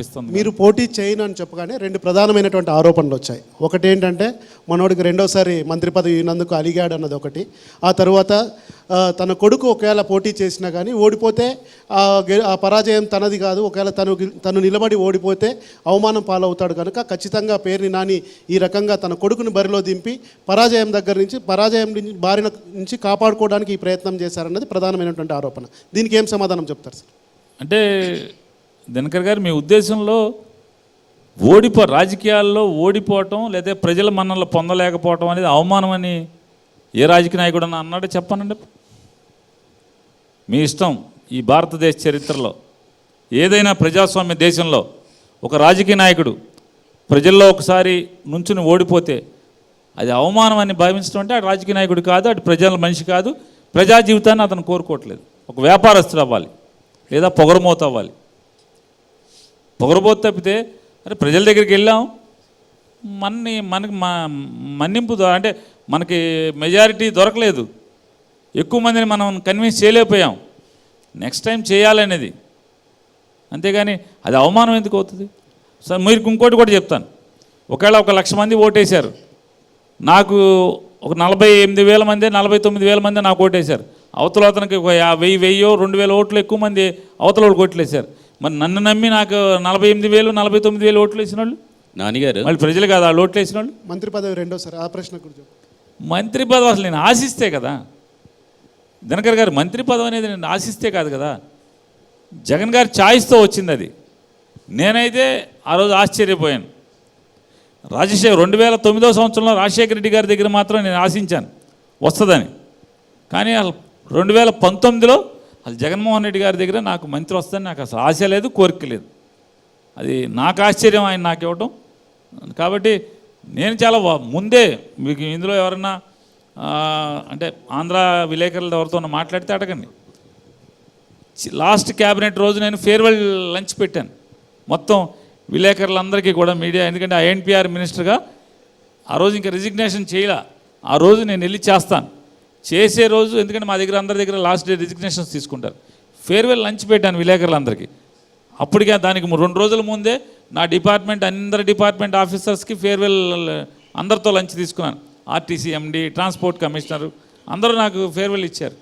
అనిపిస్తుంది మీరు పోటీ చేయను అని చెప్పగానే రెండు ప్రధానమైనటువంటి ఆరోపణలు వచ్చాయి. ఒకటి ఏంటంటే మనోడికి రెండోసారి మంత్రి పదవి ఇన్నందుకు అలిగాడు అన్నది ఒకటి. ఆ తర్వాత తన కొడుకు ఒకవేళ పోటీ చేసినా కానీ ఓడిపోతే ఆ పరాజయం తనది కాదు. ఒకవేళ తను తను నిలబడి ఓడిపోతే అవమానం పాలవుతాడు కనుక ఖచ్చితంగా పేరుని నాని ఈ రకంగా తన కొడుకుని బరిలో దింపి పరాజయం దగ్గర నుంచి పరాజయం నుంచి బారిన నుంచి కాపాడుకోవడానికి ఈ ప్రయత్నం చేశారన్నది ప్రధానమైనటువంటి ఆరోపణ. దీనికి ఏం సమాధానం చెప్తారు సార్? అంటే దినకర్ గారు మీ ఉద్దేశంలో ఓడిపో రాజకీయాల్లో ఓడిపోవటం లేదా ప్రజల మన్నలు పొందలేకపోవటం అనేది అవమానం అని ఏ రాజకీయ నాయకుడు అని అన్నాడు? చెప్పానండి. మీ ఇష్టం ఈ భారతదేశ చరిత్రలో. ఏదైనా ప్రజాస్వామ్య దేశంలో ఒక రాజకీయ నాయకుడు ప్రజల్లో ఒకసారి నుంచుని ఓడిపోతే అది అవమానం అని భావించడం అంటే ఆ రాజకీయ నాయకుడు కాదు అటు ప్రజల మనిషి కాదు. ప్రజా జీవితాన్ని అతను కోరుకోవట్లేదు. ఒక వ్యాపారస్తుడు అవ్వాలి లేదా పొగరమోత అవ్వాలి. పొగరబోతు తప్పితే అరే ప్రజల దగ్గరికి వెళ్ళాం. మన్ని మనకి మా మన్నింపు అంటే మనకి మెజారిటీ దొరకలేదు. ఎక్కువ మందిని మనం కన్విన్స్ చేయలేకపోయాం. నెక్స్ట్ టైం చేయాలనేది. అంతేగాని అది అవమానం ఎందుకు అవుతుంది? సార్ మీరు ఇంకోటి కూడా చెప్తాను. ఒకవేళ ఒక లక్ష మంది ఓటేశారు. నాకు ఒక నలభై ఎనిమిది వేల మంది నలభై తొమ్మిది వేల మంది నాకు ఓటేశారు. అవతల అతనికి ఒక వెయ్యి వెయ్యో రెండు వేల ఓట్లు ఎక్కువ మంది అవతల వాళ్ళకి ఓట్లు వేశారు మరి నన్ను నమ్మి నాకు నలభై ఎనిమిది వేలు నలభై తొమ్మిది వేలు ఓట్లు వేసిన వాళ్ళు నానిగారు. మళ్ళీ ప్రజలు కాదు వాళ్ళు ఓట్లు వేసిన వాళ్ళు మంత్రి పదవి రెండోసారి ఆ ప్రశ్న గురించి. మంత్రి పదవి అసలు నేను ఆశిస్తే కదా. దినకర్ గారు మంత్రి పదవి అనేది నేను ఆశిస్తే కాదు కదా. జగన్ గారి ఛాయిస్తో వచ్చింది అది. నేనైతే ఆ రోజు ఆశ్చర్యపోయాను. రాజశేఖర్ రెండు వేల తొమ్మిదో సంవత్సరంలో రాజశేఖర రెడ్డి గారి దగ్గర మాత్రం నేను ఆశించాను. వస్తుందని. కానీ అసలు రెండు వేల పంతొమ్మిదిలో అసలు జగన్మోహన్ రెడ్డి గారి దగ్గర నాకు మంత్రి వస్తుందని నాకు అసలు ఆశ లేదు కోరిక లేదు. అది నాకు ఆశ్చర్యం ఆయన నాకు ఇవ్వటం. కాబట్టి నేను చాలా ముందే మీకు ఇందులో ఎవరన్నా అంటే ఆంధ్ర విలేకరులతో ఎవరితో మాట్లాడితే అడగండి. లాస్ట్ క్యాబినెట్ రోజు నేను ఫేర్వెల్ లంచ్ పెట్టాను. మొత్తం విలేకరులందరికీ కూడా మీడియా ఎందుకంటే ఆ ఎన్పిఆర్ మినిస్టర్గా ఆ రోజు ఇంకా రిజిగ్నేషన్ చేయలే. ఆ రోజు నేను వెళ్ళి చేస్తాను. చేసే రోజు ఎందుకంటే మా దగ్గర అందరి దగ్గర లాస్ట్ డే రిజిగ్నేషన్స్ తీసుకుంటారు. ఫేర్వెల్ లంచ్ పెట్టాను విలేకరులందరికీ. అప్పటికే దానికి రెండు రోజుల ముందే నా డిపార్ట్మెంట్ అందరి డిపార్ట్మెంట్ ఆఫీసర్స్కి ఫేర్వెల్ అందరితో లంచ్ తీసుకున్నాను. ఆర్టీసీ ఎండి ట్రాన్స్పోర్ట్ కమిషనర్ అందరూ నాకు ఫేర్వెల్ ఇచ్చారు.